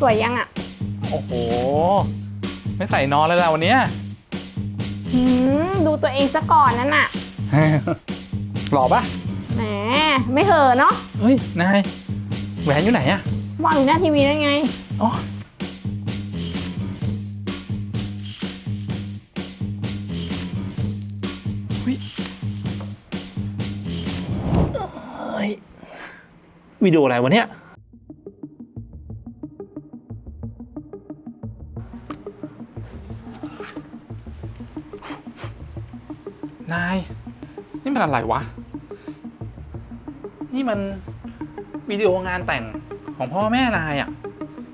สวยยังอะโอ้โห ไม่ใส่นอนเลยล่ะวันเนี้ย หืมดูตัวเองซะก่อนนั่นน่ะ หล่อปะแหม ไม่เหอะเนาะเฮ้ย นาย แหวนอยู่ไหนอะวางอยู่หน้าทีวีนั่นไง อ๋อเฮ้ยเฮ้ยวิดีโออะไรวะเนี่ย นาย นี่มันอะไรวะ นี่มันวิดีโองานแต่งของพ่อแม่นายอะ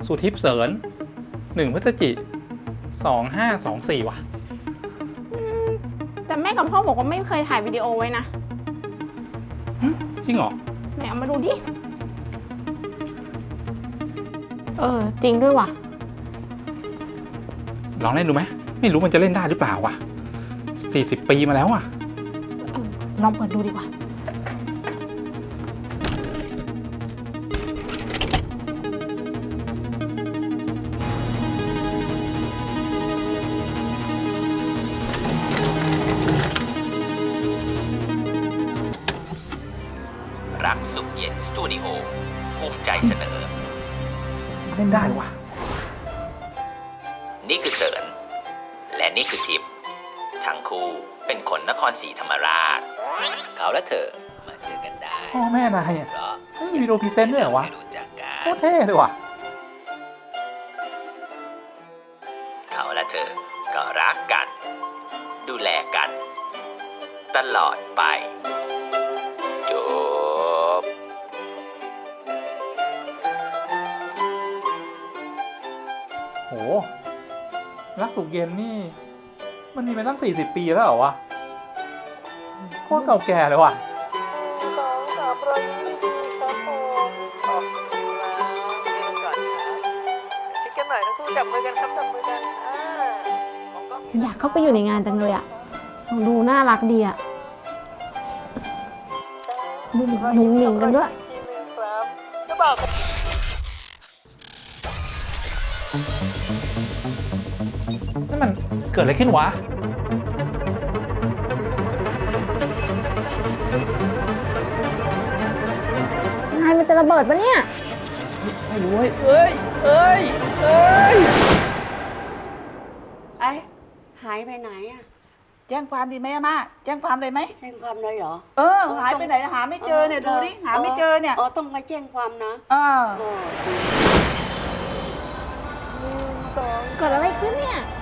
สุทิพย์เสริญหนึ่งพฤศจิสองห้าสองสี่วะแต่แม่กับพ่อบอกว่าไม่เคยถ่ายวิดีโอไว้นะจริงเหรอ ไหนเอามาดูดิ เออ จริงด้วยว่ะ ลองเล่นดูไหม ไม่รู้มันจะเล่นได้หรือเปล่าวะ สี่สิบปีมาแล้วอะเออลองเปิดดูดีกว่า รักสุขเย็นสตูดิโอภูมิใจเสนอ เล่นได้วะนี่คือเสริญและนี่คือทิพย์ทั้ง คู่ เป็นคนนครศรีธรรมราช เขาและเธอมาเจอกันได้พ่อแม่นายอะเพราะเฮ้ยวิดีโอพรีเซนต์ด้วยเหรอวะไม่รู้จักกัโคน ตรเท่เลยว่ะ เขาและเธอก็รักกัน ดูแลกัน ตลอดไป จบ โหรักสุกเย็นนี่ มันมีมาตั้งสี่สิบปีแล้วเหรอวะโคตรเก่าแก่เลยว่ะสองสามร้อยยี่สิบครับผมขอบคุณนะเริ่มก่อนครับชิคกันหน่อยทั้งคู่จับมือกันครับจับมือกันอ่ามองกล้องอยากเข้าไปอยู่ในงานจังเลยอะ ดูน่ารักดีอะดูหนุ่มหนิงกันด้วยทีหนึงครับเจ้าบ่าวกั นั่นมันเกิดอะไรขึ้นวะ นายมันจะระเบิดปะเนี่ย ไม่รู้เว้ยเอ้ย เอ้ย เอ้ย ไอ้หายไปไหนอะแจ้งความดีไหมอาม่าแจ้งความเลยไหม แจ้งความเลยเหรอ เออ หายไปไหนหาไม่เจอเนี่ยดูดิหาไม่เจอเนี่ย อ๋อต้องไปแจ้งความนะเอออ๋อหนึ่งสองเกิดอะไรขึ้นเนี่ย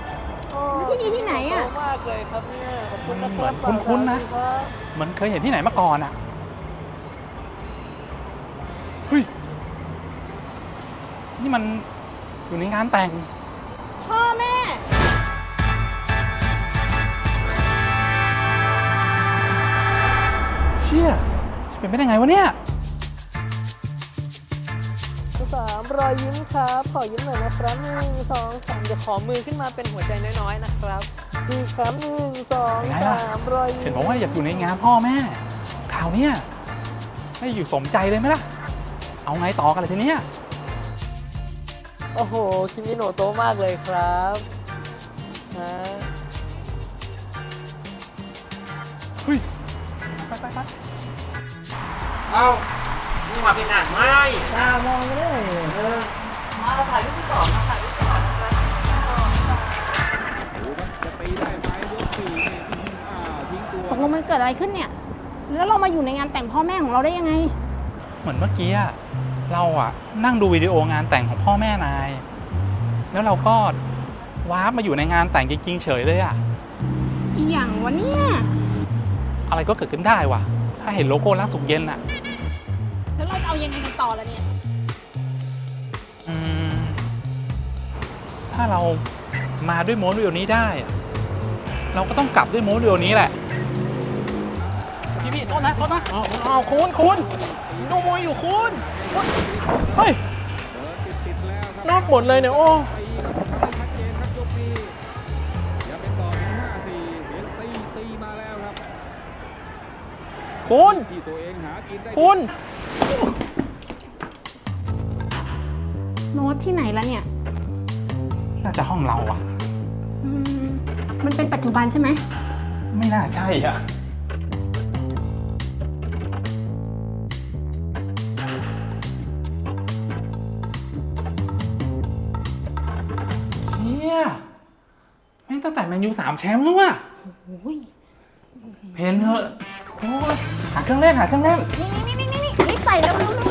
แล้ว ที่นี่ที่ไหนอะขบคุณมากเลยครับเนี่ยขอบคุณนะมันคเหมืรัอบนคุ้นๆนะครับเหมือนเคยเห็นที่ไหนมาก่อนอะเฮ้ยนี่มันอยู่ในงานแต่ง พ่อแม่ เชี่ยจะเป็นไปได้ไงวะเนี่ย สามรอยยิ้มครับ ขอยิ้มหน่อยนะครับหนึ่งสองสามเดี๋ยวขอมือขึ้นมาเป็นหัวใจน้อยๆนะครับดีครับหนึ่งสองเป็นไงล่ะ สามรอยยิ้มเห็นบอกว่าอยากอยู่ในงานพ่อแม่ข่าวเนี้ยให้อยู่สมใจเลยไหมล่ะ เอาไงต่อกันเลยทีเนี้ยโอ้โหคิมิโนโตะมากเลยครับฮะเฮ้ยไปไปไปเอ้า มึงมาเป็นหนังไหมตามองไม่ได้เออมาเราถ่ายรูปก่อนมาถ่ายรูปก่อนนะครับตกลงมันเกิดอะไรขึ้นเนี่ย แล้วเรามาอยู่ในงานแต่งพ่อแม่ของเราได้ยังไง เหมือนเมื่อกี้อะเราอะนั่งดูวิดีโองานแต่งของพ่อแม่นาย แล้วเราก็ว้าร์ปมาอยู่ในงานแต่งจริงๆเฉยเลยอะอีหยังวะเนี่ย อะไรก็เกิดขึ้นได้ว่ะ ถ้าเห็นโลโก้ร้านสุกเย็นอะ ยังไงกันต่อล่ะเนี่ยอืมถ้าเรามาด้วยโมดูลนี้ได้ เราก็ต้องกลับด้วยโมดูลนี้แหละ พี่พี่โทษนะโทษนะเอาเอาคุณคุณดูมวยอยู่คุณเฮ้ยนอกหมดเลยเนี่ยโอ้คุณคุณ ตที่ไหนแล้วเนี่ย น่าจะห้องเราอะอืมมันเป็นปัจจุบันใช่ไหม ไม่น่าใช่อะเฮียแม่งตั้งแต่แมนยูสามแชมป์แล้วว่ะโอ้ยเพนเถอะโอ้ยหาเครื่องเล่นหาเครื่องเล่น นี่นี่นี่นี่นี่รีบใส่แล้วเร็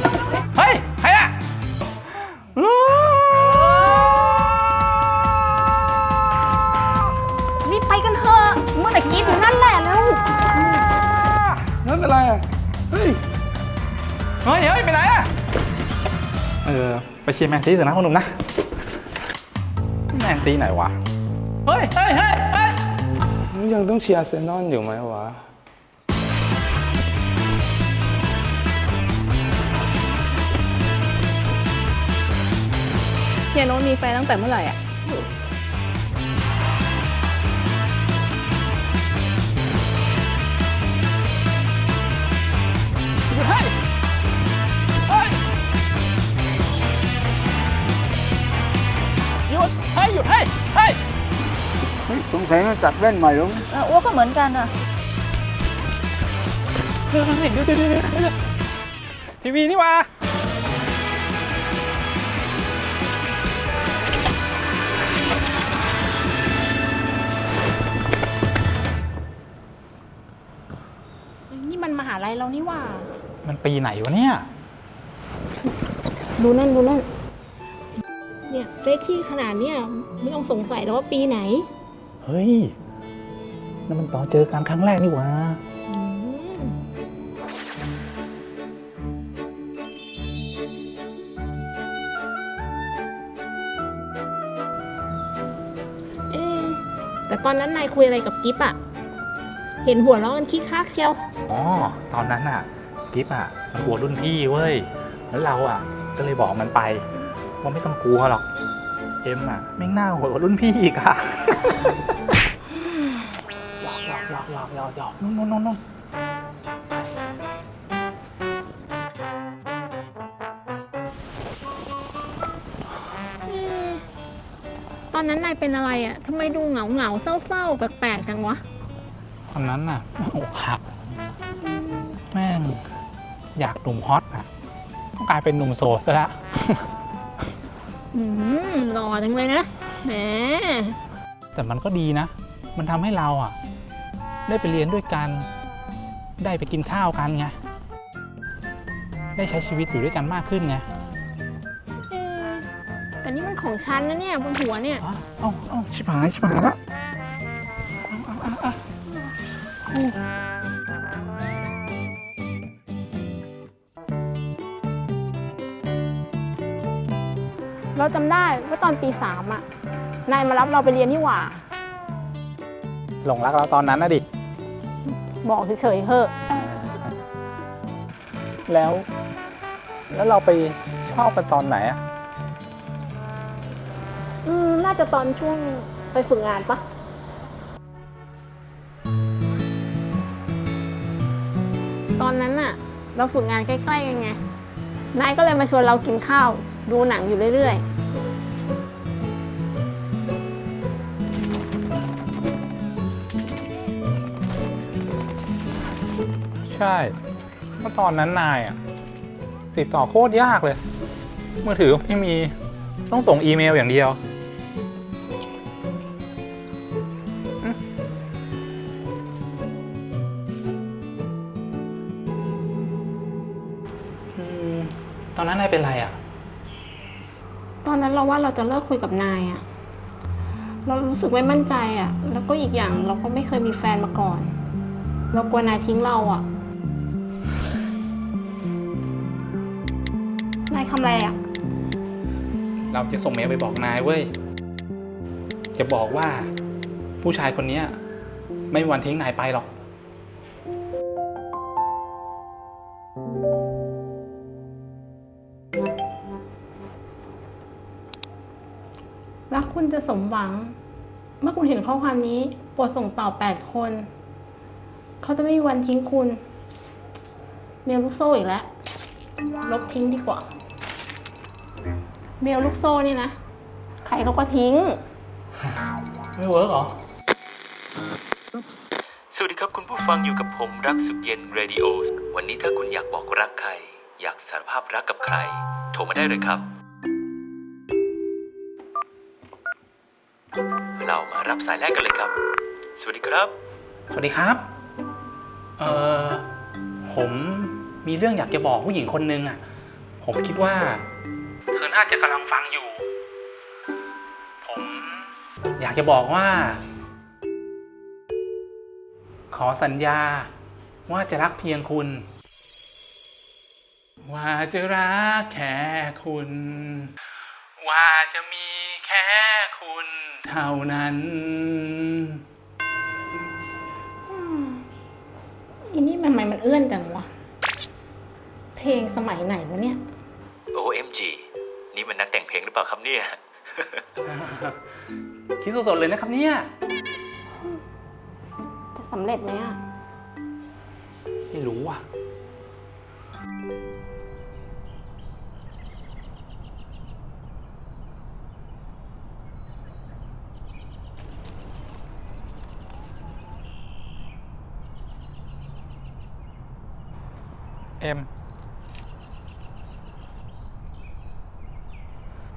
ชียร์แมนซีเถอะนะพ่อหนุ่มนะ แมนซีไหนวะ เฮ้ยเฮ้ยเฮ้ยเฮ้ยยังต้องเชียร์อาร์เซนอลอยู่ไหมวะ เฮียโน้ตมีแฟนตั้งแต่เมื่อไหร่อะ ดเฮ้ยหยุดเฮ้ยเฮ้ยสงสัยต้องจัดแว่นใหม่แล้วอ้วกก็เหมือนกันอะเดี๋ยวเดี๋ยวเดี๋ยวเดี๋ยวเดี๋ยวทีวีนี่วะนี่มันมหาลัยเรานี่หว่า มันปีไหนวะเนี่ย ดูนั่นดูนั่น เนี่ยเฟซที่ขนาดเนี้ยไม่ต้องสงสัยแล้วว่าปีไหนเฮ้ยนั่นมันตอนเจอกันครั้งแรกนี่หวะอืมเอ๊ะแต่ตอนนั้นนายคุยอะไรกับกิฟอะเห็นหัวเราะกันคิกคักเชียว อ๋อ ตอนนั้นอะ กิฟอะ มันกลัวรุ่นพี่เว้ย แล้วเราอะ ก็เลยบอกมันไป ว่าไม่ต้องกลัวหรอก เอ็มอะไม่งหน้าหัวกว่ารุ่นพี่อีกอะ หยอกหยอกหยอกหยอกหยอกหยอกนู่นนู่นนู่นนู่นตอนนั้นนายเป็นอะไรอะทำไมดูเหงาเหงาๆเศร้าๆแปลกๆจังวะ ตอนนั้นน่ะอกหัก แม่ง อยากหนุ่มฮอตอะต้องกลายเป็นหนุ่มโสดซะละ อืมหล่อจังเลยนะแหมแต่มันก็ดีนะ มันทำให้เราอะ ได้ไปเรียนด้วยกัน ได้ไปกินข้าวกันไง ได้ใช้ชีวิตอยู่ด้วยกันมากขึ้นไงเอ๊ะแต่นี่มันของฉันนะเนี่ยบนหัวเนี่ยอ้าวเอ้าเอ้าชิบหายชิบหายละเราจำได้ว่าตอนปีสามอะนายมารับเราไปเรียนที่หว่า หลงรักเราตอนนั้นนะดิ บอกเฉยๆเถอะ แล้ว แล้วเราไปชอบกันตอนไหนอะอืมน่าจะตอนช่วงไปฝึกงานปะตอนนั้นอะเราฝึกงานใกล้ๆกันไง นายก็เลยมาชวนเรากินข้าว ดูหนังอยู่เรื่อยใช่เพราะตอนนั้นนายอะ ติดต่อโคตรยากเลย มือถือไม่มีต้องส่งอีเมลอย่างเดียวตอนนั้นนายเป็นไรอะ นั้นเราว่าเราจะเลิกคุยกับนายอะเรารู้สึกไม่มั่นใจอะแล้วก็อีกอย่างเราก็ไม่เคยมีแฟนมาก่อน เรากลัวนายทิ้งเราอะนายทำอะไรอะเราจะส่งเมลไปบอกนายเว้ย จะบอกว่าผู้ชายคนเนี้ย ไม่มีวันทิ้งนายไปหรอก จะสมหวัง เมื่อคุณเห็นข้อความนี้โปรดส่งต่อแปดคน เขาจะไม่มีวันทิ้งคุณ เมลลูกโซ่อีกแล้ว ลบทิ้งดีกว่าเบลลูกโซ่นี่นะ ใครเขาก็ทิ้ง ไม่เวิร์กเหรอ สวัสดีครับคุณผู้ฟังอยู่กับผมรักสุขเย็นเรดิโอวันนี้ถ้าคุณอยากบอกรักใคร อยากสารภาพรักกับใคร โทรมาได้เลยครับ เรามารับสายแรกกันเลยครับ สวัสดีครับ สวัสดีครับ เอ่อผมมีเรื่องอยากจะบอกผู้หญิงคนนึงอะ ผมคิดว่า เธอน่าจะกำลังฟังอยู่ ผมอยากจะบอกว่า ขอสัญญาว่าจะรักเพียงคุณ ว่าจะรักแค่คุณ ว่าจะมีแค่คุณ เท่านั้นอีนี่มันทำไมมันเอื้อนจังวะ เพลงสมัยไหนวะเนี่ย OMG นี่มันนักแต่งเพลงหรือเปล่าครับเนี่ย คิดสดๆเลยนะครับเนี่ย จะสำเร็จไหมอะ ไม่รู้อะ เอ็ม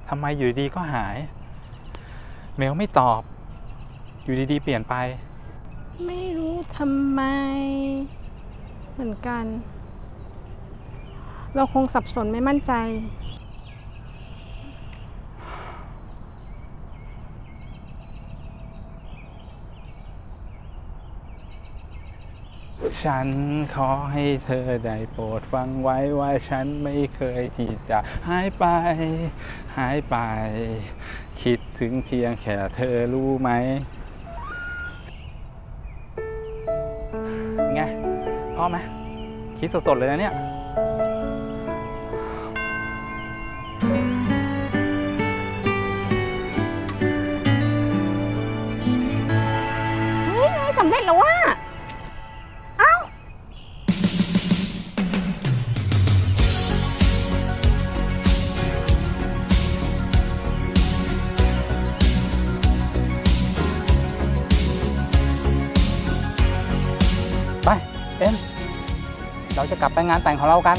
ทำไมอยู่ดีๆก็หาย เมลไม่ตอบ อยู่ดีๆ เปลี่ยนไป ไม่รู้ทำไม เหมือนกัน เราคงสับสนไม่มั่นใจ ฉันขอให้เธอได้โปรดฟังไว้ว่าฉันไม่เคยที่จะหายไป หายไป คิดถึงเพียงแค่เธอรู้ไหมไงพ่อไหมคิดสดๆเลยนะเนี่ย ไปเอ็มเราจะกลับไปงานแต่งของเรากัน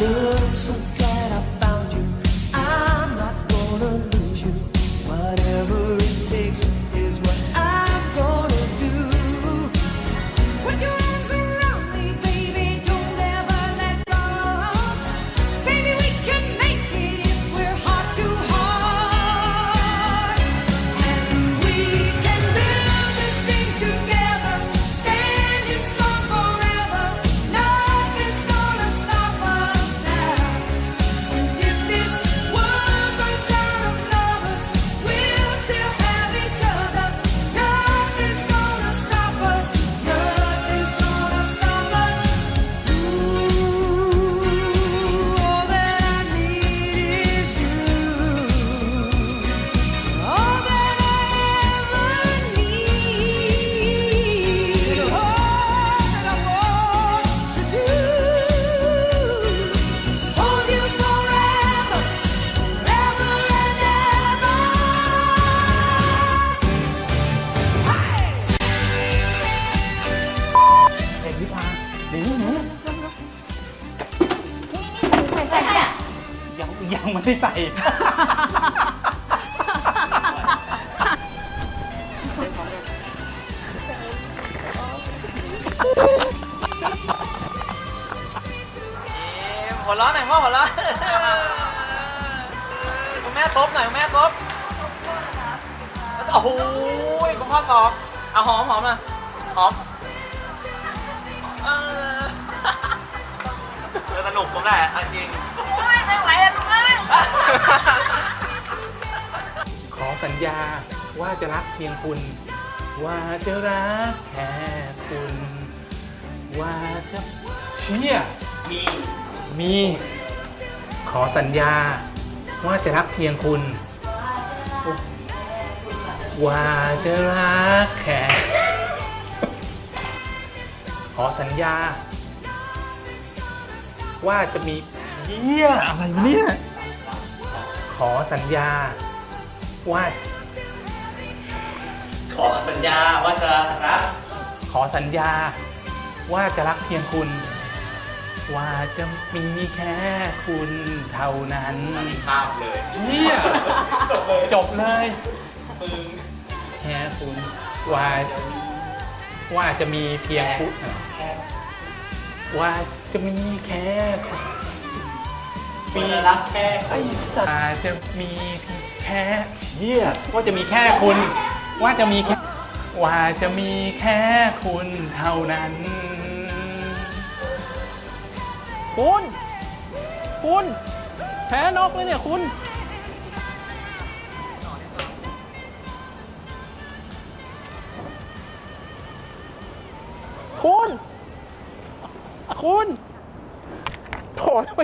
Look so glad I found you. I'm not gonna lose you. Whatever หัวเราะหน่อยพ่อหัวเราะคุณแม่ตบหน่อยคุณแม่ตบโอ้โหคุณพ่อตอบเอาหอมหอมนะหอมเออเออสนุกผมได้อะจริงขอสัญญาว่าจะรักเพียงคุณ ว่าจะรักแค่คุณ ว่าจะเชี่ยมี มี ขอสัญญา ว่าจะรักเพียงคุณ ว่าจะรักแค่ขอสัญญา ว่าจะมีเฮียอะไรวะเนี่ย ขอสัญญา ว่า ขอสัญญาว่าจะรัก ขอสัญญา ว่าจะรักเพียงคุณ ว่าจะมีแค่คุณเท่านั้นภาพเลยเฮียจบเลยแค่คุณว่าว่าจะมีเพียงคุณว่าจะมีแค่คุณมีรักแค่ว่าจะมีแค่เฮียว่าจะมีแค่คุณ ว่าจะมีแค่ว่าจะมีแค่คุณเท่านั้น คุณ คุณ แพ้นกเลยเนี่ยคุณ คุณ คุณ โถทำไม